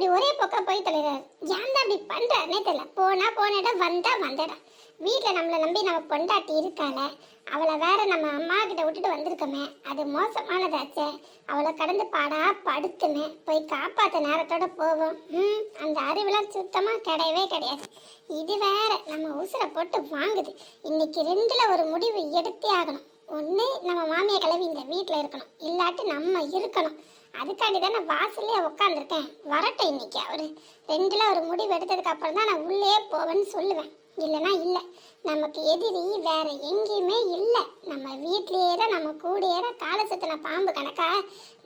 இப்படி ஒரே பக்கம் போய் தொலைறாரு ஏன் தான் இப்படி பண்றாருனே தெரியல. போன இடம் வந்தால் வந்தடா வீட்டில் நம்மளை நம்பி நம்ம பொண்டாட்டி இருக்காள அவளை வேற நம்ம அம்மா கிட்ட விட்டுட்டு வந்திருக்கோமே அது மோசமானதாச்சே. அவளை கடந்து பாடா படுத்துமே போய் காப்பாற்ற நேரத்தோட போவோம். ம் அந்த அறிவுலாம் சுத்தமாக கிடையவே கிடையாது. இது வேற நம்ம உசுரை போட்டு வாங்குது. இன்னைக்கு ரெண்டில் ஒரு முடிவு எடுத்தே ஆகணும். ஒன்று நம்ம மாமியை கிளவி இந்த வீட்டில் இருக்கணும். இல்லாட்டி நம்ம இருக்கணும். அதுக்காண்டி தான் நான் வாசல்லே உட்காந்துருக்கேன் வரட்டும் இன்னைக்கு. அவர் ரெண்டில் ஒரு முடிவு எடுத்ததுக்கு அப்புறம் தான் நான் உள்ளே போவேன்னு சொல்லுவேன். இல்லைன்னா இல்லை. நமக்கு எதிரி வேற எங்கேயுமே இல்லை. நம்ம வீட்லயே தான் நம்ம கூடியேற தான் காலை சுத்தின பாம்பு கணக்கா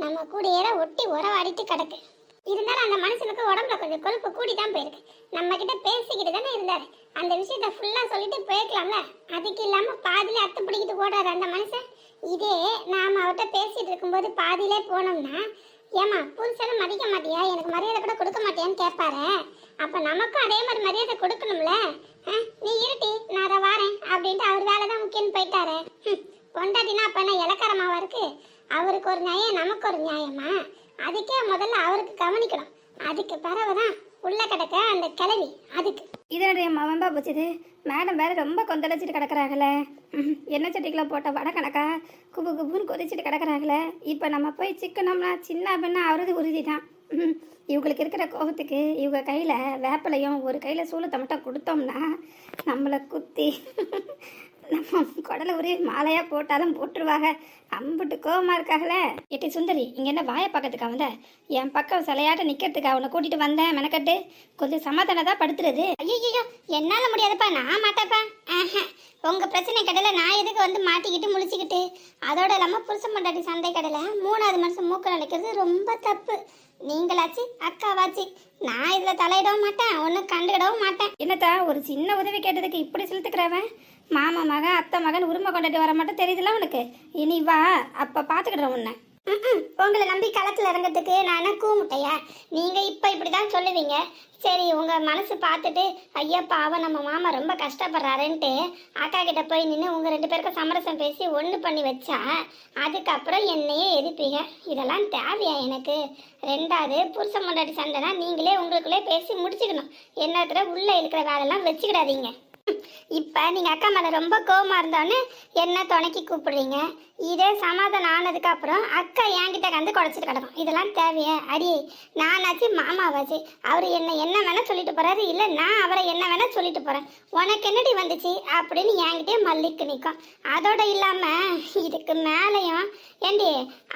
நம்ம கூடியேற ஒட்டி உறவாடிட்டு கிடக்கு. இருந்தாலும் அந்த மனுஷனுக்கு உடம்புல கொஞ்சம் கொழுப்பு கூடி தான் போயிருக்கு. நம்ம கிட்ட பேசிக்கிட்டு தானே இருந்தாரு. அந்த விஷயத்த ஃபுல்லாக சொல்லிட்டு போயிருக்கலாம்ல. அதுக்கு இல்லாமல் பாதியில அத்து பிடிக்கிட்டு போடுறாரு அந்த மனுஷன். இதே நாம் அவர்கிட்ட பேசிட்டு இருக்கும்போது பாதியிலே போனோம்னா ஏமா புருஷனை மதிக்க மாட்டியா? எனக்கு மரியாதை கூட கொடுக்க மாட்டியான்னு கேட்பாரு. அப்ப நமக்கும் அதே மாதிரி மரியாதை கொடுக்கணும்ல? ஆ, நீ இருட்டி நான் அதை வாரேன் அப்படின்ட்டு அவர் வேலை தான் முக்கியம்னு போயிட்டாரு. பொண்டாட்டினா அப்ப என்ன இலக்காரமாவா இருக்கு? அவருக்கு ஒரு நியாயம் நமக்கு ஒரு நியாயமா? அதுக்கே முதல்ல அவருக்கு கவனிக்கணும். அதுக்கு பிறகுதான் உள்ள கிடக்க அந்த கிளவி அதுக்கு. இதனுடைய மவம்பா போச்சுது மேடம் வேற ரொம்ப கொந்தளிச்சிட்டு கிடக்குறாங்களே. ம், எண்ணெய் சட்டிக்குள்ள போட்ட வடை கணக்கா குபு குபுன்னு கொதிச்சிட்டு கிடக்குறாங்களே. இப்போ நம்ம போய் சிக்கனம்னா சின்ன பின்ன அவரது உறுதி தான் இவங்களுக்கு இருக்கிற கோபத்துக்கு இவங்க கையில் வேப்பிலையும் ஒரு கையில் சூளத்தை மட்டும் கொடுத்தோம்னா நம்மளை குத்தி நம்ம குடலை ஒரே மாலையாக போட்டாலும் போட்டுருவாங்க. அம்பிட்டு கோபமாக இருக்காங்களே. எட்டி சுந்தரி இங்கே என்ன வாயை பக்கத்துக்கு வந்த? என் பக்கம் சிலையாட்ட நிற்கிறதுக்கு அவனை கூட்டிகிட்டு வந்தேன் மெனக்கட்டு. கொஞ்சம் சமாதானம் படுத்துறது. ஐயோ என்னால முடியாதுப்பா. நான் மாட்டேப்பா ஆஹா. உங்க பிரச்சனை கடையில் நான் எதுக்கு வந்து மாட்டிக்கிட்டு முழிச்சுக்கிட்டு? அதோட இல்லாம புருஷன் பொண்டாட்டி சண்டை கடையில் மூணாவது மனுஷன் மூக்க நினைக்கிறது ரொம்ப தப்பு. நீங்களாச்சு அக்காவாச்சு. நான் இதுல தலையிடவும் மாட்டேன் ஒன்னும் கண்டுக்கிடவும் மாட்டேன். என்னத்தா ஒரு சின்ன உதவி கேட்டதுக்கு இப்படி செலுத்துக்கிறவன்? மாமா மகன் அத்தை மகன் உரிமை கொண்டுட்டு வர மட்டும் தெரியுதுல உனக்கு? இனி வா அப்போ பார்த்துக்கிடுறேன் உன்னை. உங்களை நம்பி களத்துல இறங்கிறதுக்கு நான் என்ன கூமுட்டையா? நீங்க இப்ப இப்படிதான் சொல்லுவீங்க. சரி உங்க மனசு பார்த்துட்டு ஐயா பாவம் நம்ம மாமா ரொம்ப கஷ்டப்படுறாருன்ட்டு அக்கா கிட்ட போய் நின்று உங்க ரெண்டு பேருக்கும் சமரசம் பேசி ஒன்று பண்ணி வச்சா அதுக்கப்புறம் என்னையே எதிர்ப்பீங்க? இதெல்லாம் தேவையா எனக்கு? ரெண்டாவது புருஷன் முன்னாடி சண்டைனா நீங்களே உங்களுக்குள்ளே பேசி முடிச்சுக்கணும். என்னத்துல உள்ள இருக்கிற வேலையெல்லாம் வச்சுக்கிடாதீங்க. இப்ப நீங்க அக்கா மேல ரொம்ப கோவமா இருந்தோன்னு என்ன துணைக்கி கூப்பிடுறீங்க? இதே சமாதானம் ஆனதுக்கு அப்புறம் அக்கா என்கிட்ட கந்து குடைச்சிட்டு கிடக்கும். இதெல்லாம் தேவையா. அடி நானாச்சு மாமாவாச்சு. அவர் என்ன என்ன வேணா சொல்லிட்டு போறாரு. இல்ல நான் அவரை என்ன வேணா சொல்லிட்டு போறேன். உனக்கு என்னடி வந்துச்சு? அப்படின்னு என்கிட்டயே மல்லிக்கு நிற்கும் அதோட இல்லாம இதுக்கு மேலையும் ஏண்டி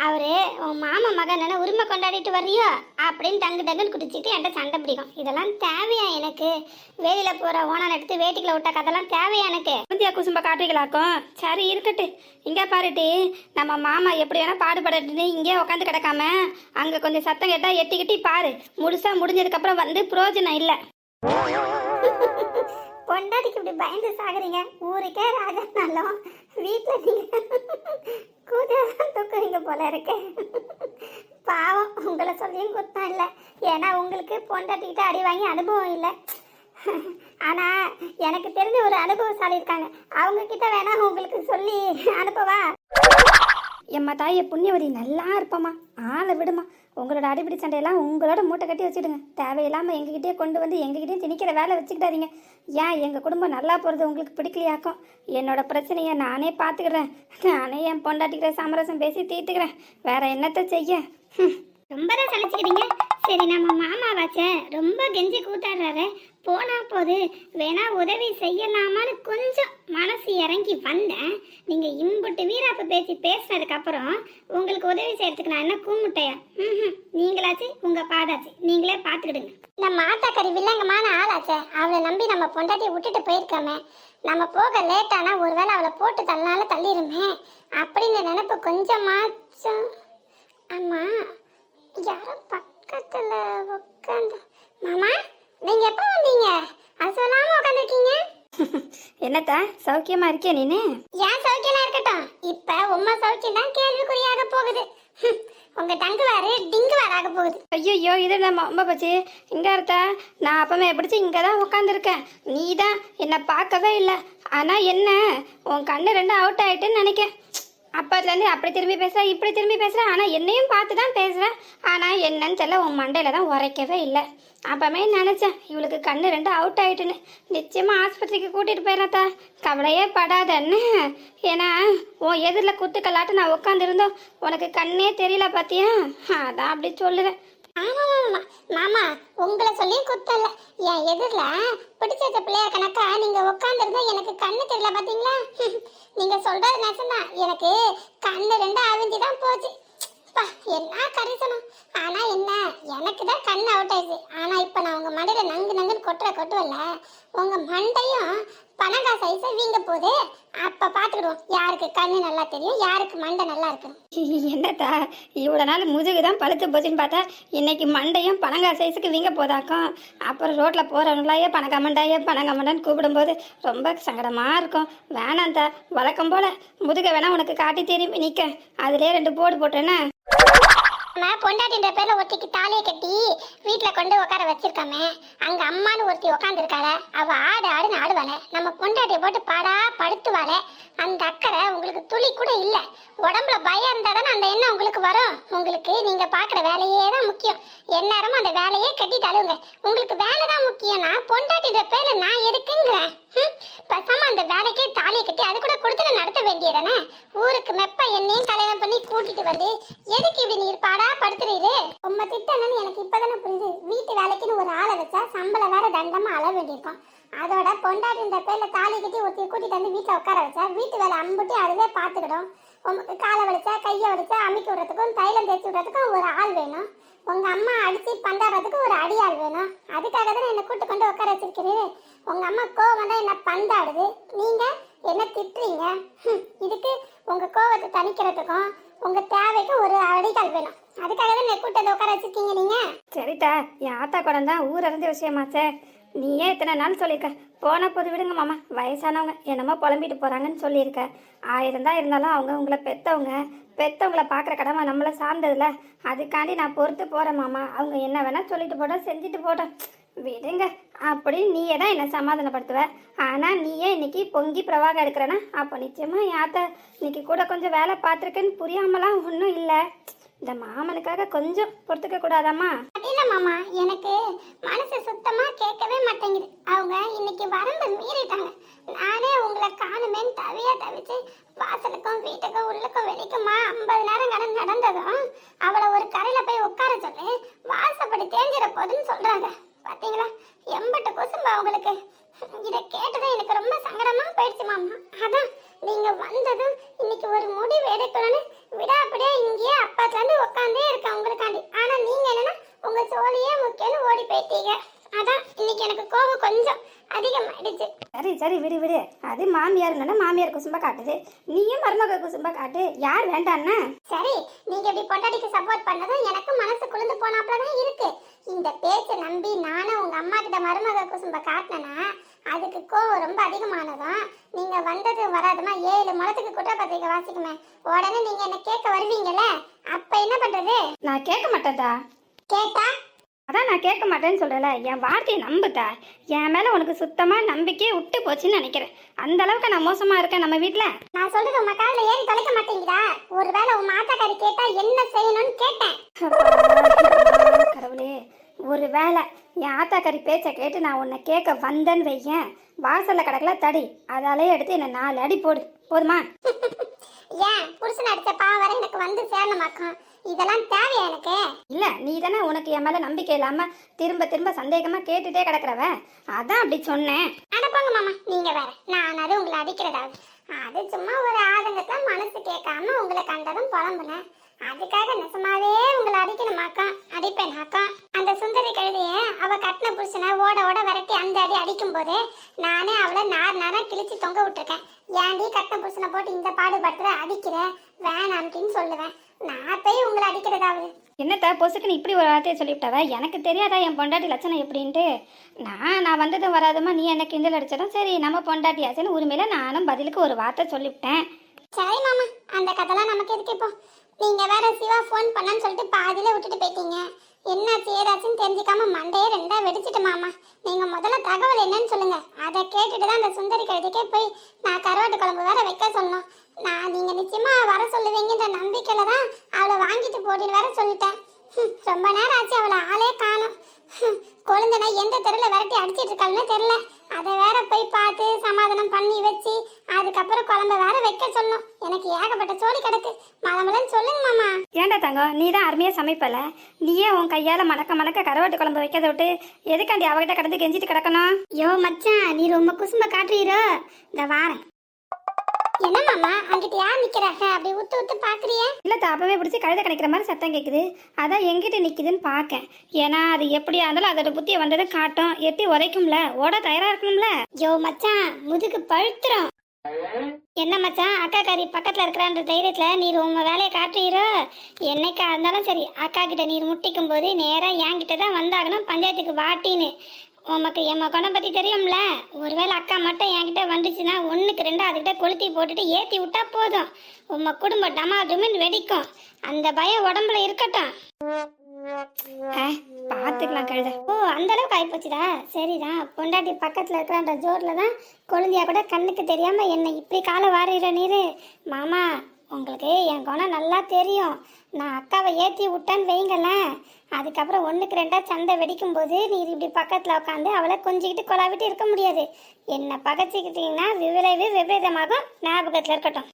அவரு உன் மாமா மகன் உரிமை கொண்டாடிட்டு வர்றியோ அப்படின்னு டங்கு டங்குன்னு குடிச்சிட்டு என்கிட்ட சண்டை பிடிக்கும். இதெல்லாம் தேவையா எனக்கு? வெளியில போற ஓனான் எடுத்து வேட்டிக்குள்ள விட்ட கதெல்லாம் தேவையா எனக்கு? குந்தியா குசும்ப காட்டுறீங்களாக்கும் சரி இருக்கட்டு. இங்கே பாருட்டி நம்ம மாமா எப்படி வேணா பாடுபடட்டுன்னு இங்கே உட்காந்து கிடக்காம அங்கே கொஞ்சம் சத்தம் கேட்டால் எட்டிக்கிட்டி பாரு. முழுசா முடிஞ்சதுக்கப்புறம் வந்து பிரயோஜனம் இல்லை. பொண்டாட்டிக்கு இப்படி பயந்து சாகுறீங்க? ஊருக்கே ராஜானாலும் வீட்டில் நீங்க கூதான் தூக்குறீங்க போல இருக்கு. பாவம் உங்களை சொல்லியும் குத்தம் இல்லை. ஏன்னா உங்களுக்கு பொண்டாட்டிக்கிட்ட அடி வாங்கி அனுபவம் இல்லை. ஆனா எனக்கு தெரிஞ்ச ஒரு அனுபவசாலி இருக்காங்க. அவங்க கிட்ட வேணா உங்களுக்கு சொல்லி அனுப்பவா? எம்மா தாயை புண்ணியவதி நல்லா இருப்பம்மா. ஆளை விடுமா உங்களோட அடிப்படை சண்டையெல்லாம் உங்களோட மூட்டை கட்டி வச்சுடுங்க. தேவையில்லாமல் எங்ககிட்டயே கொண்டு வந்து எங்ககிட்டயே திணிக்கிற வேலை வச்சுக்கிடாதீங்க. ஏன் எங்கள் குடும்பம் நல்லா போகிறது உங்களுக்கு பிடிக்கலையாக்கும்? என்னோட பிரச்சனையை நானே பார்த்துக்கிறேன் நானே என் பொண்டாட்டிக்கிற சமரசம் பேசி தீர்த்துக்கிறேன். வேற என்னத்தை செய்ய. ரொம்ப சலிச்சுக்கிறீங்க. சரி நம்ம மாமாவாச்சே ரொம்ப கெஞ்சி கூத்தாடுறாரு. போனா போது வேணா உதவி செய்யலாமான்னு கொஞ்சம் மனசு இறங்கி வந்தேன். நீங்க இம்புட்டு வீராப்பு பேசி பேசினதுக்கு அப்புறம் உங்களுக்கு உதவி செய்யறதுக்கு நான் என்ன கூமுட்டையா? நீங்களாச்சு உங்க பாடாச்சு நீங்களே பாத்துக்கிடுங்க. இந்த மாட்டாக்கறி வில்லங்கமான ஆளாச்சே. அவளை நம்பி நம்ம பொண்டாட்டி விட்டுட்டு போயிருக்கோமே. நம்ம போக லேட் ஆனா ஒருவேளை அவளை போட்டு தள்ளினால தள்ளிருமே. அப்படின்னு நினைப்பு கொஞ்சமாச்சும். ஆமா யாரோ பக்கத்துல உட்காந்து மாமா நீங்க எப்ப வந்தீங்க? அது சொல்லாம உட்காந்துருக்கீங்க என்னத்தா சௌக்கியமா இருக்கியா நீனு? ஏன் சௌக்கியமா இருக்கட்டும். இப்ப உம்மா சௌக்கியம் தான் கேள்விக்குறியாக போகுது. உங்க டங்கு வேறு டிங்கு வேறாக போகுது. ஐயோ இது நம்ம அம்மா போச்சு இங்கே இருத்தா நான் அப்பமே பிடிச்சி இங்கே தான் உட்காந்துருக்கேன் நீ தான் என்னை பார்க்கவே இல்லை. ஆனால் என்ன உன் கண்ணு ரெண்டும் அவுட் ஆயிட்டுன்னு நினைக்கேன். அப்பத்துலேருந்து அப்படி திரும்பி பேசுகிறேன் இப்படி திரும்பி பேசுகிறேன் ஆனால் என்னையும் பார்த்து தான் பேசுகிறேன் ஆனால் என்னன்னு தெரியல உன் மண்டையில் தான் உரைக்கவே இல்லை. அப்போமே நினச்சேன் இவளுக்கு கண்ணு ரெண்டு அவுட் ஆயிட்டுன்னு. நிச்சயமாக ஆஸ்பத்திரிக்கு கூட்டிகிட்டு போயிடத்தா கவலையே படாதன்னு. ஏன்னா உன் எதிரில் குத்துக்கலாட்டு நான் உட்காந்துருந்தோம் உனக்கு கண்ணே தெரியல பார்த்தியா அதான் அப்படி சொல்லுவேன். மாமா மாமா உங்களை சொல்லி குத்தல என் எதிரில பிடிச்ச வச்ச பிள்ளையார் கணக்கா நீங்க உட்காந்துருந்தா எனக்கு கண்ணு தெரியல பாத்தீங்களா? நீங்க சொல்றது நெசம்தான் எனக்கு கண்ணு ரெண்டு அவிஞ்சு தான் போச்சு. பா, என்ன கரிசனம். ஆனா என்ன எனக்கு தான் கண்ணு அவுட் ஆயிடுச்சு. ஆனா இப்ப நான் உங்க மண்டையில நங்கு நங்குன்னு கொட்டுற கொட்டுவல்ல உங்க மண்டையும் பணங்கா சைஸ வீங்க போகுது அப்ப பாத்துக்கிடுவோம். யாருக்கு கண்ணு நல்லா தெரியும் யாருக்கு மண்டை நல்லா இருக்கு என்னத்தா? இவ்வளோ நாள் முதுகு தான் பழுத்து போச்சுன்னு பார்த்தா இன்னைக்கு மண்டையும் பனங்கா சைஸுக்கு வீங்க போதாக்கும். அப்புறம் ரோட்டில் போகிறவங்களாயே பனங்கமண்டாயே பனங்கமண்டான்னு கூப்பிடும்போது ரொம்ப சங்கடமாக இருக்கும். வேணாம் தா வழக்கம் போல் முதுகை வேணா உனக்கு காட்டி திரும்பி நிற்க அதுலேயே ரெண்டு போடு போட்டேன்னா? நம்ம பொண்டாட்டின்ற பேர்ல ஒருத்திக்கு தாலியை கட்டி வீட்டுல கொண்டு உட்கார வச்சிருக்காமே அங்க அம்மான்னு ஒருத்தி உட்காந்துருக்காள அவ ஆடு ஆடுன்னு ஆடுவாளே நம்ம பொண்டாட்டியை போட்டு பாடா படுத்துவாளே அந்த அக்கறை உங்களுக்கு துளி கூட இல்ல. உடம்புல பயம் இருந்தா தானே அந்த எண்ணம் உங்களுக்கு வரும். உங்களுக்கு நீங்க பாக்குற வேலையே தான் முக்கியம். எந்நேரமும் அந்த வேலையே கட்டி தழுவுங்க உங்களுக்கு வேலை தான் முக்கியம்னா பொண்டாட்டின்ற பேர்ல நான் எதுக்குங்கிறேன்? பசாம அந்த வேலைக்கே தாலியை கட்டி அது கூட கொடுத்து நடத்த வேண்டியதானே? ஊருக்கு மெப்ப என்னையும் கல்யாணம் பண்ணி கூட்டிட்டு வந்து எதுக்கு இப்படி நீர் பாடா படுத்துறீரு? உம்ம திட்டம்னு எனக்கு இப்பதானே புரியுது. வீட்டு வேலைக்குன்னு ஒரு ஆளை வச்சா சம்பளம் வேற தண்டமா அள வேண்டியிருக்கான் அதோட பொண்டாட்டின்ற பேர்ல தாலி கட்டி ஒருத்தி கூட்டிட்டு வந்து வீட்டில் உட்கார வச்சா வீட்டு வேலை அம்புட்டி அதுவே பார்த்துக்கிடும். உங்களுக்கு காலை வலிச்சா கையை வலிச்சா அமுக்கி விடுறதுக்கும் தைலம் தேய்ச்சி விடுறதுக்கும் ஒரு ஆள் வேணும். உங்க அம்மா அடிச்சு பந்தாடுறதுக்கு ஒரு அடியாள் வேணும். அதுக்காக தானே என்னை கூட்டு கொண்டு உட்கார வச்சிருக்கிறீரு. உங்க அம்மா கோவம் தான் என்ன பந்தாடுது. நீங்க என்ன திட்டுறீங்க? இதுக்கு உங்க கோவத்தை தணிக்கிறதுக்கும் உங்க தேவைக்கு ஒரு அடிகள் வேணும். அதுக்காக தான் என்னை கூட்டு வந்து உட்கார வச்சிருக்கீங்க நீங்க? சரிட்டா என் ஆத்தா குடம் தான் ஊர் அறிஞ்ச சார் நீயே இத்தனை நாள் சொல்லியிருக்க போன போது விடுங்க மாமா வயசானவங்க என்னமோ புலம்பிட்டு போகிறாங்கன்னு சொல்லியிருக்க. ஆயிரம் தான் இருந்தாலும் அவங்க உங்களை பெற்றவங்க பெற்றவங்கள பார்க்குற கடமை நம்மளை சார்ந்ததுல அதுக்காண்டி நான் பொறுத்து போகிறேன் மாமா. அவங்க என்ன வேணால் சொல்லிட்டு போட்டோம் செஞ்சுட்டு போட்டோம். விடுங்க அப்படி நீயே தான் என்னை சமாதானப்படுத்துவ. ஆனால் நீயே இன்னைக்கு பொங்கி பிரவாகம் எடுக்கிறேன்னா அப்போ நிச்சயமாக யாத்த இன்னைக்கு கூட கொஞ்சம் வேலை பார்த்துருக்கேன்னு புரியாமலாம் ஒன்றும் இல்லை. இந்த மாமனுக்காக கொஞ்சம் பொறுத்துக்க கூடாதாம்மா? இல்ல மாமா எனக்கு மனசு சுத்தமா கேட்கவே மாட்டேங்குது. அவங்க இன்னைக்கு வரம்பு மீறிட்டாங்க. நானே உங்களை காணுமேன்னு தவியா தவிச்சு வாசலுக்கும் வீட்டுக்கும் உள்ளுக்கும் வெளிக்குமா ஐம்பது நேரம் கடன் நடந்ததும் அவளை ஒரு கரையில போய் உட்கார சொல்லி வாசப்படி தேஞ்சிட போகுதுன்னு சொல்றாங்க. பாத்தீங்களா? எம்பட்டு கொசும்பா அவங்களுக்கு. இதை கேட்டதும் எனக்கு ரொம்ப சங்கடமா போயிடுச்சு மாமா. அதான் நீங்க வந்ததும் இன்னைக்கு ஒரு முடிவு எடுக்கணும்னு விடாப்படியா இங்கேயே அப்பாத்துல இருந்து உட்காந்தே இருக்கேன் உங்களுக்காண்டி. ஆனா நீங்க என்னன்னா உங்க சோழியே முக்கியம்னு ஓடி போயிட்டீங்க. அதான் இன்னைக்கு எனக்கு கோபம் கொஞ்சம் அதிகமாயிடுச்சு. சரி சரி விடு விடு. அது மாமியார்னா மாமியார் குசும்பா காட்டுது. நீயும் மருமக குசும்பா காட்டு. யார் வேண்டான்னா? சரி நீங்க இப்படி பொண்டாட்டிக்கு சப்போர்ட் பண்ணதும் எனக்கு மனசு குளிர்ந்து போனாப்ல தான் இருக்கு. இந்த பேச்சை நம்பி நானும் உங்க அம்மா கிட்ட மருமக குசும்ப காட்டினேன்னா அதுக்கு கோவம் ரொம்ப அதிகமானதும் நீங்க வந்தது வராதுமா? ஏழு முளத்துக்கு குற்றப்பத்திரிக்கை வாசிக்குமே. உடனே நீங்க என்ன கேட்க வருவீங்கல்ல? அப்ப என்ன பண்றது? நான் கேட்க மாட்டேன்டா. கேட்டா? அதான் நான் கேட்க மாட்டேன்னு சொல்றல என் வார்த்தையை நம்புதா என் மேல உனக்கு சுத்தமா நம்பிக்கையே விட்டு போச்சுன்னு நினைக்கிறேன். அந்த அளவுக்கு நான் மோசமா இருக்கேன் நம்ம வீட்ல? நான் சொல்றது உங்க காதுல ஏறி தொலைக்க மாட்டேங்குதா ஒருவேளை உன் மாத்தாக்காரி கேட்டா என்ன செய்யணும்னு கேட்டேன். கடவுளே. ஒரு வேளை என் ஆத்தாக்கறி பேச்சை கேட்டு நான் உன்னை கேட்க வந்தேன்னு வையேன். வாசல்ல கிடக்கல தடி. அதாலே எடுத்து என்ன நாலு அடி போடு. போதுமா? ஏன்? புருஷன் அடிச்ச பாவம் வரை எனக்கு வந்து சேரணுமாக்கும் இதெல்லாம் தேவையா எனக்கு? இல்ல நீ தானே உனக்கு என் மேல நம்பிக்கை இல்லாம திரும்ப திரும்ப சந்தேகமா கேட்டுட்டே கிடக்குறவ? அதான் அப்படி சொன்னேன். அட போங்க மாமா நீங்க வேற. நான் அது உங்களை அடிக்கிறதாவது. அது சும்மா ஒரு ஆதங்கத்துல மனசு கேட்காம உங்களை கண்டதும் புலம்புனேன். அதுக்காக நெசமாவே உங்களை அடிக்கணுமாக்கம் அடிப்பேனாக்கம் அந்த சுந்தரி கழுதைய அவ கட்டின புருஷனை ஓட ஓட விரட்டி அந்த அடி அடிக்கும் போது நானே அவளை நார் நாரா கிழிச்சு தொங்க விட்டுருக்கேன். ஏன்டி கட்டின புருஷனை போட்டு இந்த பாடுபடுத்துற அடிக்கிற? வேணாம்ட்டின்னு சொல்லுவேன். நான் போய் உங்களை அடிக்கிறதாவது? என்னத்த பொசுக்குன்னு இப்படி ஒரு வார்த்தையை சொல்லிவிட்டவ? எனக்கு தெரியாதா என் பொண்டாட்டி லட்சணம் எப்படின்ட்டு? நான் நான் வந்ததும் வராதுமா நீ என்ன கிண்டல் அடிச்சதும் சரி நம்ம பொண்டாட்டியாச்சுன்னு உரிமையில நானும் பதிலுக்கு ஒரு வார்த்தை சொல்லிவிட்டேன். சரி மாமா அந்த கதைலாம் நமக்கு எதுக்கு இப்போ? நீங்க வேற சிவா ஃபோன் பண்ணான்னு சொல்லிட்டு பாதியில விட்டுட்டு போயிட்டீங்க. என்னாச்சு ஏதாச்சுன்னு தெரிஞ்சுக்காம மண்டையே ரெண்டா வெடிச்சிட்டு மாமா. நீங்க முதல்ல தகவல் என்னன்னு சொல்லுங்க. அதை கேட்டுட்டு தான் அந்த சுந்தரி கழுதைக்கே போய் நான் கருவாட்டு குழம்பு வேற வைக்க சொன்னோம். நான் நீங்க நிச்சயமா வர சொல்லுவீங்கன்ற நம்பிக்கையில தான் அவளை வாங்கிட்டு போட்டின்னு வேற சொல்லிட்டேன். ரொம்ப நேரம் ஆச்சு அவளை ஆளே காணும். குழந்தைனா எந்த தெருவில் விரட்டி அடிச்சிட்டு இருக்காள்னு தெரியல. அதை வேற போய் பார்த்து சமாதானம் பண்ணி வச்சு அதுக்கப்புறம் குழம்ப வேற வைக்க சொல்லணும். எனக்கு ஏகப்பட்ட சோழி கிடக்கு. மலமலன்னு சொல்லுங்க மாமா. ஏன்டா தங்கம் நீ தான் அருமையாக சமைப்பல? நீயே உன் கையால் மணக்க மணக்க கருவாட்டு குழம்பு வைக்கிறத விட்டு எதுக்காண்டி அவகிட்ட கடந்து கெஞ்சிட்டு கிடக்கணும்? யோ மச்சான் நீ ரொம்ப குசும்ப காட்டுறீரோ. இந்த வாரேன். என்ன மாமா அங்கிட்ட யார் நிக்கிறாங்க? அப்படி உத்து உத்து பாக்குறிய? இல்லை தாப்பவே பிடிச்சி கழுத கணிக்கிற மாதிரி சத்தம் கேட்குது அதான் எங்கிட்ட நிற்குதுன்னு பார்க்கேன் ஏன்னா அது எப்படியா இருந்தாலும் அதோட புத்தியை வந்ததை காட்டும். எட்டி உரைக்கும்ல ஓட தயாராக இருக்கணும்ல? யோ மச்சான் முதுகு பழுத்துரும். என்ன மச்சான் அக்கா காரி பக்கத்துல இருக்கிறான்ற தைரியத்துல நீர் உங்க வேலையை காட்டுறீரோ? என்னைக்கா இருந்தாலும் சரி அக்கா கிட்ட நீர் முட்டிக்கும் போது நேரா என்கிட்ட தான் வந்தாகணும் பஞ்சாயத்துக்கு வாட்டின்னு. உமக்கு எம்ம குணம் பத்தி தெரியும்ல? ஒருவேளை அக்கா மட்டும் என்கிட்ட வந்துச்சுன்னா ஒண்ணுக்கு ரெண்டு அதுகிட்ட கொளுத்தி போட்டுட்டு ஏத்தி விட்டா போதும். உம்ம குடும்பம் டமா டுமின்னு வெடிக்கும். அந்த பயம் உடம்புல இருக்கட்டும். பார்த்துக்கலாம் கழுத. ஓ அந்த அளவுக்கு ஆயிப்போச்சுடா. சரிதான். பொண்டாட்டி பக்கத்துல இருக்கிறன்ற ஜோர்ல தான் கொழுந்தியா கூட கண்ணுக்கு தெரியாம என்ன இப்படி காலை வாரிற நீரு. மாமா உங்களுக்கு என் குணம் நல்லா தெரியும். நான் அக்காவை ஏற்றி விட்டேன்னு வைங்களேன் அதுக்கப்புறம் ஒன்றுக்கு ரெண்டாக சண்டை வெடிக்கும் போது நீ இப்படி பக்கத்தில் உட்காந்து அவளை கொஞ்சிக்கிட்டு கொலாவிட்டு இருக்க முடியாது. என்னை பகச்சிக்கிட்டீங்கன்னா விளைவு விபரீதமாகும் ஞாபகத்தில் இருக்கட்டும்.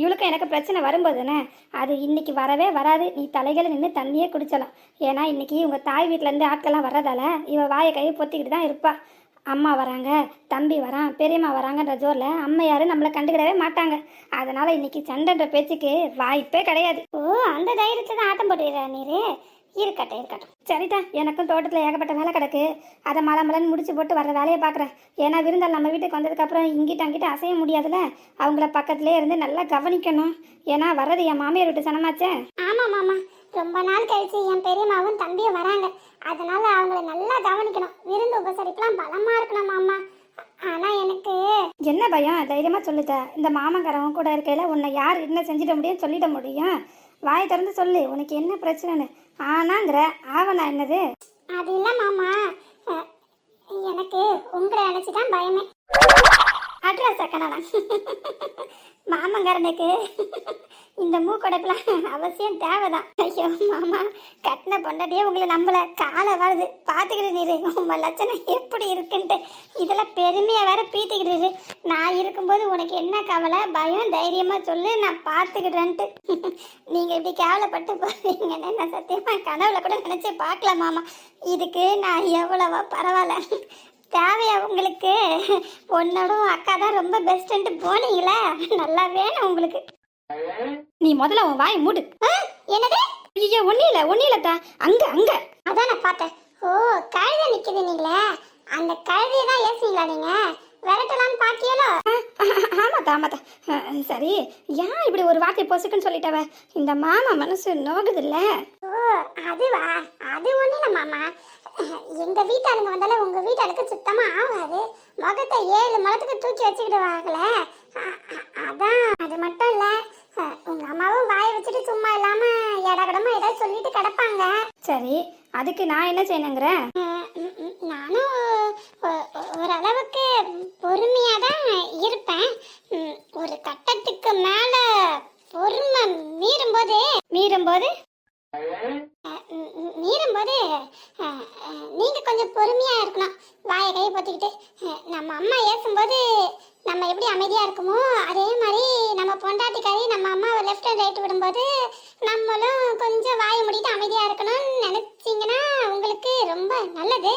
இவளுக்கும் எனக்கு பிரச்சனை வரும்போது அது இன்னைக்கு வரவே வராது. நீ தலைகளை நின்று தண்ணியே குடிச்சலாம். ஏன்னா இன்னைக்கு உங்கள் தாய் வீட்டிலேருந்து ஆட்கள்லாம் வர்றதால இவள் வாயை கையை பொத்திக்கிட்டு தான் இருப்பாள் அம்மா வராங்க தம்பி வரான் பெரியம்மா வராங்கன்ற ஜோரில் அம்மா யாரும் நம்மளை கண்டுக்கிடவே மாட்டாங்க. அதனால் இன்னைக்கு சண்டைன்ற பேச்சுக்கு வாய்ப்பே கிடையாது. ஓ அந்த தைரியத்தை தான் ஆட்டம் போட்டுறா நீரு? இருக்கட்டும் இருக்கட்டும். சரிட்டா எனக்கும் தோட்டத்தில் ஏகப்பட்ட வேலை கிடக்கு. அதை மழை மலன்னு முடிச்சு போட்டு வர வேலையை பார்க்குறேன் ஏன்னா விருந்தாள் நம்ம வீட்டுக்கு வந்ததுக்கப்புறம் இங்கிட்ட அங்கிட்ட அசைய முடியாதுல்ல? அவங்கள பக்கத்துலேயே இருந்து நல்லா கவனிக்கணும். ஏன்னா வர்றது என் மாமியார் வீட்டு சனமாச்சே? ஆமாம் மாமா. ரொம்ப நாள் கழிச்சு என் பெரியம்மாவும் தம்பியும் வராங்க. அதனால அவங்கள நல்லா கவனிக்கணும். விருந்து உபசரிப்புலாம் பலமா இருக்கணும் மாமா ஆனா எனக்கு என்ன பயம்? தைரியமாக சொல்லுத இந்த மாமங்காரவன் கூட இருக்கையில் உன்னை யார் என்ன செஞ்சிட முடியும் சொல்லிட முடியும். வாயை திறந்து சொல்லு. உனக்கு என்ன பிரச்சனைன்னு? ஆனாங்கிற. ஆவனா என்னது? அது இல்ல மாமா. எனக்கு உங்களை நினைச்சுதான் பயமே. அட்ரஸ் அக்கணவன் மாமங்காரனுக்கு இந்த மூக்கடைப்புலாம் அவசியம் தேவைதான். ஐயோ மாமா கட்டின பொண்டாட்டியே உங்களை நம்மள காலை வருது. பார்த்துக்கிட்டு நீரு உங்கள் லட்சணம் எப்படி இருக்குன்ட்டு. இதெல்லாம் பெருமையாக வேற பீத்திக்கிட்டு நான் இருக்கும்போது உனக்கு என்ன கவலை? பயம்? தைரியமாக சொல்லு. நான் பார்த்துக்கிட்டேன்ட்டு நீங்கள் இப்படி கேவலப்பட்டு போவீங்கன்னு நான் சத்தியமா கனவுல கூட நினச்சி பார்க்கல மாமா. இதுக்கு நான் எவ்வளவோ பரவாயில்ல. தேவையா உங்களுக்கு? உன்னோடும் அக்கா தான் ரொம்ப பெஸ்ட்ன்ட்டு போனீங்களே? நல்லா வேணும் உங்களுக்கு. நீ முதல்ல உன் வாயை மூடு. என்னது? ஐயோ ஒன்றும் இல்லை ஒன்றும் இல்லைத்தா அங்கே அங்கே. அதான் நான் பார்த்தேன். ஓ கழுதை நிக்குது நீங்களே? அந்த கழுதையை தான் ஏசுனீங்களா நீங்க? விரட்டலாம்னு பாக்கியலோ ஆமாத்தா ஆமாத்தா சரி ஏன் இப்படி ஒரு வார்த்தை பொசுக்குன்னு சொல்லிட்டவ? இந்த மாமா மனசு நோகுதுல்ல. ஓ அதுவா? அது ஒண்ணு இல்ல மாமா. எங்க வீட்டாளுங்க வந்தாலும் உங்க வீட்டாளுக்கு சுத்தமா ஆகாது முகத்தை ஏழு முளத்துக்கு தூக்கி வச்சுக்கிடுவாங்களே. அதான் அது மட்டும் இல்ல. உங்க அம்மாவும் வாயை வச்சுட்டு சும்மா இல்லாம இடகடமா ஏதாவது சொல்லிட்டு கிடப்பாங்க. சரி அதுக்கு நான் என்ன ம், நானும் ஓரளவுக்கு பொறுமையா தான் இருப்பேன் ஒரு கட்டத்துக்கு மேல பொறுமை மீறும்போது மீறும்போது? அஹ், ம், ம், மீறும்போது அஹ், நீங்க கொஞ்சம் பொறுமையா இருக்கணும். வாயை கையை பொத்திக்கிட்டு. நம்ம அம்மா ஏசும்போது நம்ம எப்படி அமைதியா இருக்குமோ அதே மாதிரி நம்ம பொண்டாட்டிக்காரி நம்ம அம்மாவை லெஃப்ட் அண்ட் ரைட் விடும்போது நம்மளும் கொஞ்சம் வாயை மூடிட்டு அமைதியா இருக்கணும்னு நினைச்சீங்கன்னா உங்களுக்கு ரொம்ப நல்லது.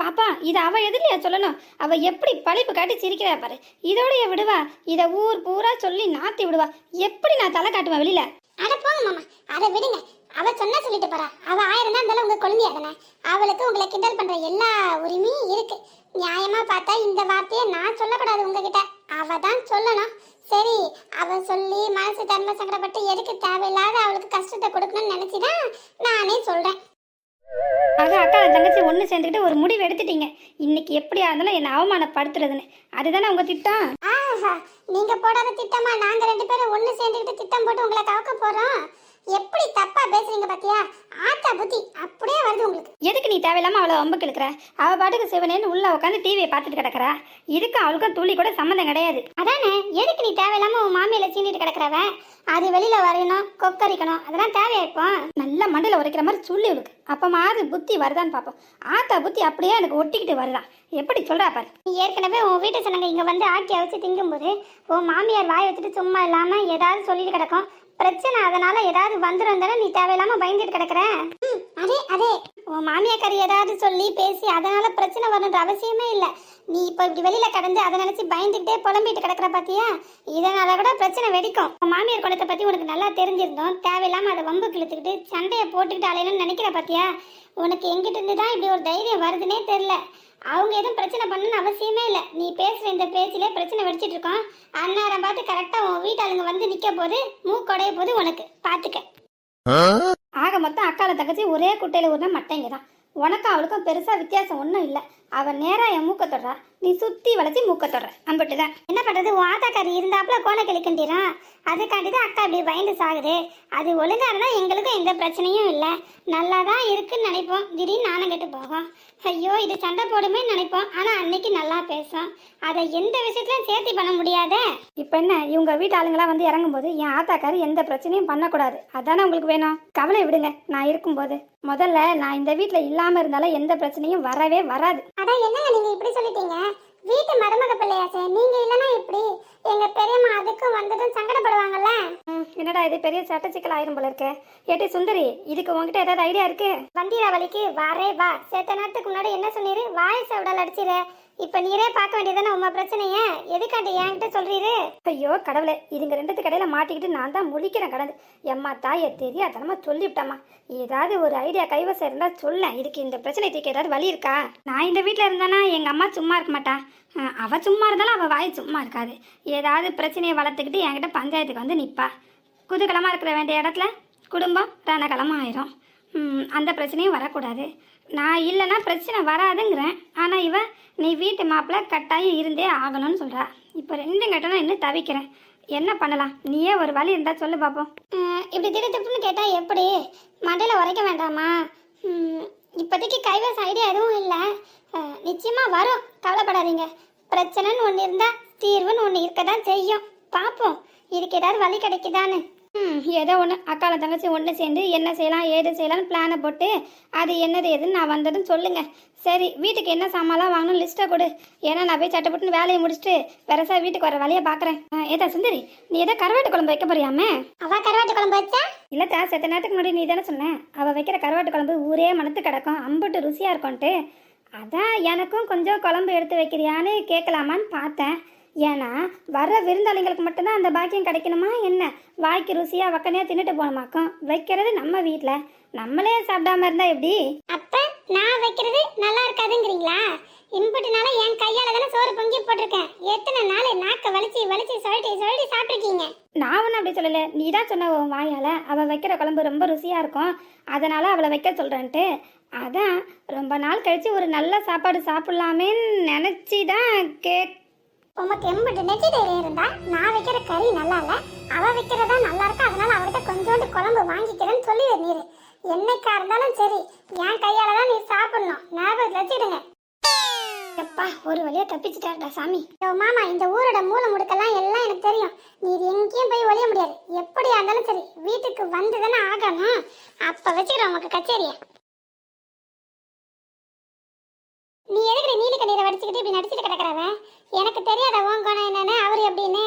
பாப்பா இது அவ எதிரியா சொல்லணும்? அவ எப்படி பழிப்பு காட்டி சிரிக்கிறா பாரு. இதோடைய விடுவா. இத ஊர் பூரா சொல்லி நாத்தி விடுவா. எப்படி நான் தலை காட்டுவேன் வெளியில? அட போங்க மாமா அதை விடுங்க. அவ சொன்னா சொல்லிட்டு போறா. அவ ஆயிரம் தான் இருந்தாலும் உங்க குழந்தையா தானே? அவளுக்கு உங்களை கிண்டல் பண்ற எல்லா உரிமையும் இருக்கு. நியாயமா பார்த்தா இந்த வார்த்தையை நான் சொல்லக்கூடாது உங்ககிட்ட. அவ தான் சொல்லணும். சரி அவ சொல்லி மனசு தர்ம சங்கடப்பட்டு எதுக்கு தேவையில்லாத அவளுக்கு கஷ்டத்தை கொடுக்கணும்னு நினைச்சுதான் நானே சொல்றேன். அது அக்கா தங்கச்சி ஒன்று சேர்ந்துக்கிட்டு ஒரு முடிவு எடுத்துட்டீங்க. இன்னைக்கு எப்படியா இருந்தாலும் என்னை அவமானப்படுத்துறதுன்னு. அதுதானே உங்க திட்டம்? ஆஹா நீங்க போடாத திட்டமா நாங்க ரெண்டு பேரும் ஒண்ணு சேர்ந்துக்கிட்டு திட்டம் போட்டு உங்களை கவக்க போறோம். எப்படி தப்பா பேசுறீங்க பாத்தியா? ஆத்தா புத்தி அப்படியே வருது உங்களுக்கு. எதுக்கு நீ தேவையில்லாம அவளை ஒம்பு கிழக்குற அவ பாட்டுக்கு சிவனேன்னு உள்ள உட்காந்து டிவியை பார்த்துட்டு கிடக்குறா. இதுக்கு அவளுக்கும் துளி கூட சம்மந்தம் கிடையாது. அதானே எதுக்கு நீ தேவையில்லாம உன் மாமியில சீண்டிட்டு கிடக்குறவ? அது வெளியில வரையணும் கொக்கரிக்கணும் அதெல்லாம் தேவையா இப்போ? நல்ல மண்டல உரைக்கிற மாதிரி சொல்லி இவளுக்கு அப்பமாவது புத்தி வருதான்னு பார்ப்போம் ஆத்தா புத்தி அப்படியே எனக்கு ஒட்டிக்கிட்டு வருதான் எப்படி சொல்கிறா பாரு? நீ ஏற்கனவே உன் வீட்டு சனங்க இங்கே வந்து ஆக்கி அவிச்சு திங்கும்போது உன் மாமியார் வாய் வச்சுட்டு சும்மா இல்லாமல் ஏதாவது சொல்லிட்டு கிடக்கும். பிரச்சனை அதனால ஏதாவது வந்துடும் தானே நீ தேவையில்லாம பயந்துட்டு கிடக்குற? அதே அதே. உன் மாமியாக்காரி ஏதாவது சொல்லி பேசி அதனால பிரச்சனை வரணுன்ற அவசியமே இல்லை. நீ இப்போ இப்படி வெளியில் கடந்து அதை நினச்சி பயந்துக்கிட்டே புலம்பிட்டு கிடக்குற பாத்தியா? இதனால் கூட பிரச்சனை வெடிக்கும். உன் மாமியார் குணத்தை பற்றி உனக்கு நல்லா தெரிஞ்சிருந்தோம். தேவையில்லாமல் அதை வம்பு கிழித்துக்கிட்டு சண்டையை போட்டுக்கிட்டு அலையணும்னு நினைக்கிற பாத்தியா? உனக்கு எங்கிட்ட இருந்து தான் இப்படி ஒரு தைரியம் வருதுன்னே தெரில அவங்க எதுவும் பிரச்சனை பண்ணணும்னு அவசியமே இல்லை. நீ பேசுற இந்த பேச்சிலே பிரச்சனை வெடிச்சிட்டு இருக்கோம். அந்நேரம் பார்த்து கரெக்டா உன் வீட்டாளுங்க வந்து நிக்க போது மூக்கொடைய போது உனக்கு. பாத்துக்க. ஆக மொத்தம் அக்கால தங்கச்சி ஒரே குட்டையில ஊர்னா மட்டைங்க தான். உனக்கும் அவளுக்கும் பெருசா வித்தியாசம் ஒன்றும் இல்லை. அவன் நேராக என் மூக்க தொடுறா. நீ சுற்றி வளைச்சி மூக்க தொடுற. அம்பிட்டு தான் என்ன பண்ணுறது உன் இருந்தாப்புல கோணை கிளிக்கின்றான் அதுக்காண்டி தான் அக்கா இப்படி பயந்து சாகுது. அது ஒழுங்கா இருந்தால் எங்களுக்கும் எந்த பிரச்சனையும் இல்லை. நல்லா தான் இருக்குன்னு நினைப்போம். திடீர்னு நானும் கெட்டு போகும் ஐயோ இது சண்டை போடுமே நினைப்போம். ஆனால் அன்னைக்கு நல்லா பேசும். அதை எந்த விஷயத்துலையும் சேர்த்தி பண்ண முடியாதே. இப்போ என்ன? இவங்க வீட்டு ஆளுங்களாம் வந்து இறங்கும்போது என் ஆத்தாக்காரு எந்த பிரச்சனையும் பண்ணக்கூடாது. அதானே உங்களுக்கு வேணும்? கவலை விடுங்க. நான் இருக்கும்போது. முதல்ல நான் இந்த வீட்டில் இல்லாமல் இருந்தாலும் எந்த பிரச்சனையும் வரவே வராது. அதான் என்னங்க நீங்க இப்படி சொல்லிட்டீங்க? வீட்டு மருமக பிள்ளையாச்சே நீங்க இல்லனா எப்படி எங்க பெரியம்மா அதுக்கும் வந்ததும் சங்கடப்படுவாங்கல்ல ம், என்னடா இது பெரிய சட்ட சிக்கல் ஆயிரும் போல இருக்கு. ஏட்டி சுந்தரி இதுக்கு உங்ககிட்ட ஏதாவது ஐடியா இருக்கு? வலிக்கு வாரே வா. சேத்த நேரத்துக்கு முன்னாடி என்ன சொன்னீரு? வாய் செவிடால் அடிச்சிரு. இப்ப நீரே பார்க்க வேண்டியதானே உமா பிரச்சனைய? எதுக்காண்டி என்கிட்ட சொல்றீரு? ஐயோ கடவுளே இதுங்க ரெண்டுத்து கடையில் மாட்டிக்கிட்டு நான் தான் முழிக்கிறேன் கடந்து எம்மா தாயை தெரியாதனமா சொல்லிவிட்டம்மா. ஏதாவது ஒரு ஐடியா கைவசம் இருந்தா சொல்ல இதுக்கு இந்த பிரச்சனை தீர்க்க ஏதாவது வழி இருக்கா? நான் இந்த வீட்டில் இருந்தானா எங்கள் அம்மா சும்மா இருக்க மாட்டா. அவ சும்மா இருந்தாலும் அவள் வாய் சும்மா இருக்காது. ஏதாவது பிரச்சனையை வளர்த்துக்கிட்டு என்கிட்ட பஞ்சாயத்துக்கு வந்து நிற்பா குதூகலமாக இருக்கிற வேண்டிய இடத்துல குடும்பம் ரணகலமாக ஆயிரும். அந்த பிரச்சனையும் வரக்கூடாது. நான் இல்லைன்னா பிரச்சனை வராதுங்கிறேன். ஆனால் இவன் நீ வீட்டு மாப்பிள்ள கட்டாயம் இருந்தே ஆகணும்னு சொல்கிறா இப்போ ரெண்டும் கட்டணம் இன்னும் தவிக்கிறேன். என்ன பண்ணலாம்? நீயே ஒரு வழி இருந்தால் சொல்லு பார்ப்போம் இப்படி இப்படி திடுத்துப்புன்னு கேட்டால் எப்படி? மண்டையில் உரைக்க வேண்டாமா? இப்போதைக்கு கைவசம் ஐடியா எதுவும் இல்லை. நிச்சயமாக வரும். கவலைப்படாதீங்க. பிரச்சனைன்னு ஒன்று இருந்தால் தீர்வுன்னு ஒன்று இருக்க தான் செய்யும். பார்ப்போம் இதுக்கு ஏதாவது வழி கிடைக்குதான்னு. ஏதோ ஒன்று அக்கால தங்கச்சி ஒன்று சேர்ந்து என்ன செய்யலாம் ஏது செய்யலாம்னு பிளானை போட்டு அது என்னது எதுன்னு நான் வந்ததுன்னு சொல்லுங்க. சரி வீட்டுக்கு என்ன சாமான்லாம் வாங்கணும் லிஸ்ட்டை கொடு. ஏன்னா நான் போய் சட்டப்பட்டுன்னு வேலையை முடிச்சுட்டு பெருசாக வீட்டுக்கு வர வேலையை பார்க்குறேன் ஏதா சுந்தரி நீ ஏதோ கருவாட்டு குழம்பு வைக்க போறியாமே? அவ கருவாட்டு குழம்பு வச்சா? இல்லைத்தா செத்த நேரத்துக்கு முன்னாடி நீ தானே சொன்னேன். அவள் வைக்கிற கருவாட்டு குழம்பு ஊரே மணத்து கிடக்கும் அம்புட்டு ருசியாக இருக்கும்ன்ட்டு அதான் எனக்கும் கொஞ்சம் குழம்பு எடுத்து வைக்கிறியான்னு கேட்கலாமான்னு பார்த்தேன். ஏன்னா வர்ற விருந்தாளிங்களுக்கு மட்டும்தான் அந்த பாக்கியம் கிடைக்கணுமா என்ன? வாய்க்கு ருசியாக வக்கனையாக தின்னுட்டு போகணுமாக்கும்? வைக்கிறது நம்ம வீட்டில் நம்மளே சாப்பிடாம இருந்தா எப்படி? அப்ப நான் வைக்கிறது நல்லா இருக்காதுங்கிறீங்களா? இன்புட்டுனால என் கையால தானே சோறு பொங்கி போட்டிருக்கேன். எத்தனை நாள் நாக்க வலிச்சு வலிச்சு சொல்லிட்டு சொல்லிட்டு சாப்பிட்ருக்கீங்க நான் ஒன்றும் அப்படி சொல்லலை. நீ தான் சொன்ன உன் வாயால் அவள் வைக்கிற குழம்பு ரொம்ப ருசியாக இருக்கும். அதனால் அவளை வைக்க சொல்கிறேன்ட்டு அதான் ரொம்ப நாள் கழித்து ஒரு நல்ல சாப்பாடு சாப்பிட்லாமேன்னு நினச்சி தான் கேக் உமக்கு எம்புட்டு நெத்தி தைரியம் இருந்தா நான் வைக்கிற கறி நல்லா இல்ல அவ வைக்கிறதா நல்லா இருக்கு? அதனால அவர்கிட்ட கொஞ்சோண்டு குழம்பு வாங்கிக்கிறேன்னு சொல்லி நீரு என்னைக்கா இருந்தாலும் சரி என் கையால தான் நீ சாப்பிடணும். ஞாபகத்துல வச்சுடுங்க எப்பா ஒரு வழியா தப்பிச்சுட்டாடா சாமி. மாமா இந்த ஊரோட மூல முடுக்கெல்லாம் எல்லாம் எனக்கு தெரியும். நீ இது எங்கேயும் போய் ஒழிய முடியாது. எப்படியா இருந்தாலும் சரி வீட்டுக்கு வந்து தானே ஆகணும். அப்ப வச்சுக்கிறேன் உனக்கு கச்சேரியை. நீ எதுக்கு நீலி கண்ணீரை வடிச்சுக்கிட்டு இப்படி நடிச்சிட்டு கிடக்குறவ? எனக்கு தெரியாத உன் குணம் என்னன்னு அவர் எப்படின்னு?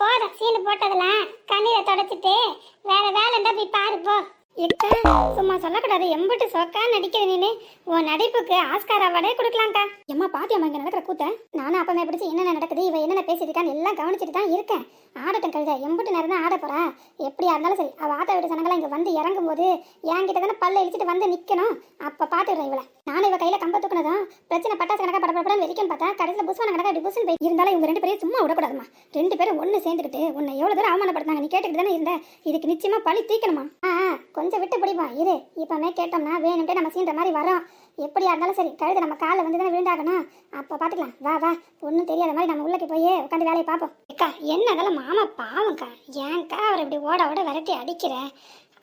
போதும் சீனு போட்டதெல்லாம் கண்ணீரை தொடச்சிட்டு வேற வேலை இருந்தா போய் பாரு போ. இக்கா சும்மா சொல்லக்கூடாது. எம்பிட்டு சொக்கா நடிக்கிற நீனு. உன் நடிப்புக்கு ஆஸ்கார் அவார்டே கொடுக்கலாம்க்கா. எம்மா பாத்தியம்மா இங்கே நடக்கிற கூத்த? நானும் அப்பமே பிடிச்சி என்னென்ன நடக்குது இவ என்னென்ன பேசிட்டு இருக்கான்னு எல்லாம் கவனிச்சுட்டு தான் இருக்கேன். ஆடட்டும் கழுத எம்பிட்டு நேரம் தான் ஆட போறா. எப்படியா இருந்தாலும் சரி அவ ஆத்த வீட்டு சனங்களாம் இங்க வந்து இறங்கும் போது என்கிட்ட தானே பல்ல இழிச்சிட்டு வந்து நிக்கணும். அப்ப பாத்துடுறேன் இவளை. நானும் இவ கையில கம்ப தூக்குனதும் பிரச்சனை பட்டாசு கணக்கா படப்படம் வெறிக்கும் பார்த்தா கடைசியில் புஷ்வான கணக்கா இப்படி புஸ்னு போய் இருந்தாலும் இவங்க ரெண்டு பேரும் சும்மா விடக்கூடாதுமா. ரெண்டு பேரும் ஒன்று சேர்ந்துக்கிட்டு உன்னை எவ்வளவு தூரம் அவமானப்படுத்தாங்க நீ கேட்டுக்கிட்டு தானே இருந்த. இதுக்கு நிச்சயமா பழி தீக்கணுமா? ஆ ஆ, கொஞ்சம் விட்டு பிடிப்போம் இரு இப்போமே கேட்டோம்னா வேணும்ட்டே நம்ம சீன்ற மாதிரி வரோம் எப்படியா இருந்தாலும் சரி கழுது நம்ம காலில் வந்து தானே விழுந்தாகணும். அப்போ பார்த்துக்கலாம் வா வா ஒன்றும் தெரியாத மாதிரி நம்ம உள்ளக்கு போய் உட்காந்து வேலையை பார்ப்போம். அக்கா என்ன அதெல்லாம் மாமா பாவம்க்கா? ஏன்க்கா அவர் இப்படி ஓட ஓட விரட்டி அடிக்கிற?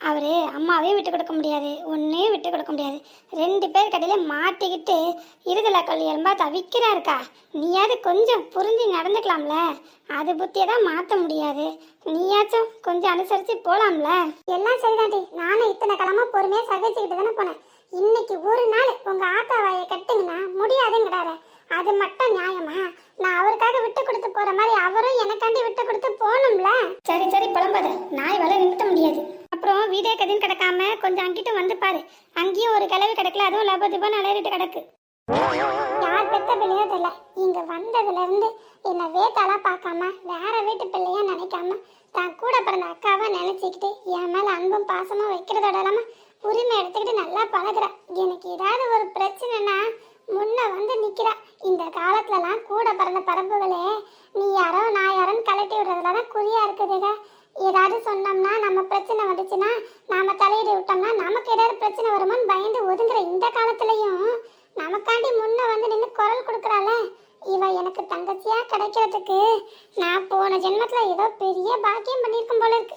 அவரு அம்மாவையும் விட்டு கொடுக்க முடியாது. ஒன்றையும் விட்டு கொடுக்க முடியாது. ரெண்டு பேர் கடையில மாட்டிக்கிட்டு இருதல கல்வி எலும்பா தவிக்கிறாருக்கா? நீயாவது கொஞ்சம் புரிஞ்சு நடந்துக்கலாம்ல? அது புத்தியை தான் மாற்ற முடியாது. நீயாச்சும் கொஞ்சம் அனுசரிச்சு போலாம்ல? எல்லாம் சரிதாண்டி நானும் இத்தனை காலமா பொறுமையா சகிச்சுக்கிட்டு தானே போனேன். இன்னைக்கு ஒரு நாள் உங்க ஆத்தா வாயை கட்டுங்கன்னா முடியாதுங்கிறாரு. அது மட்டும் நியாயமா? நான் அவருக்காக விட்டு கொடுத்து போற மாதிரி அவரும் எனக்காண்டி விட்டு கொடுத்து போகணும்ல? சரி சரி புலம்பாத. நாய் வேலை நிறுத்த முடியாது. அப்புறம் வீடே கதின்னு கிடக்காம கொஞ்சம் அங்கிட்டு வந்து பாரு. அங்கேயும் ஒரு கிளவி கிடக்கல அதுவும் லபதிபம் அலறிட்டு கிடக்கு. யார் பெத்த பிள்ளையோ தெரியல. இங்க வந்ததுல இருந்து என்ன வேட்டாலாம் பார்க்காம வேற வீட்டு பிள்ளையா நினைக்காம தான் கூட பிறந்த அக்காவை நினைச்சுக்கிட்டு என் மேல அன்பும் பாசமும் வைக்கிறதோட இல்லாம உரிமை எடுத்துக்கிட்டு நல்லா பழகுறா. எனக்கு ஏதாவது ஒரு பிரச்சனைனா முன்ன வந்து நிக்கிறா. இந்த காலத்துலலாம் கூட பிறந்த பரம்புகளே நீ யாரோ நான் யாரோன்னு கலட்டி விடுறதுல தான் குறியா இருக்குதுங்க ஏதாவது சொன்னோம்னா நம்ம பிரச்சனை வந்துச்சுன்னா நாம தலையிட விட்டோம்னா நமக்கு ஏதாவது பிரச்சனை வருமோன்னு பயந்து ஒதுங்குற இந்த காலத்துலயும் நமக்காண்டி முன்ன வந்து நின்று குரல் கொடுக்குறாள? இவ எனக்கு தங்கச்சியா கிடைக்கிறதுக்கு நான் போன ஜென்மத்துல ஏதோ பெரிய பாக்கியம் பண்ணியிருக்கும் போல இருக்கு.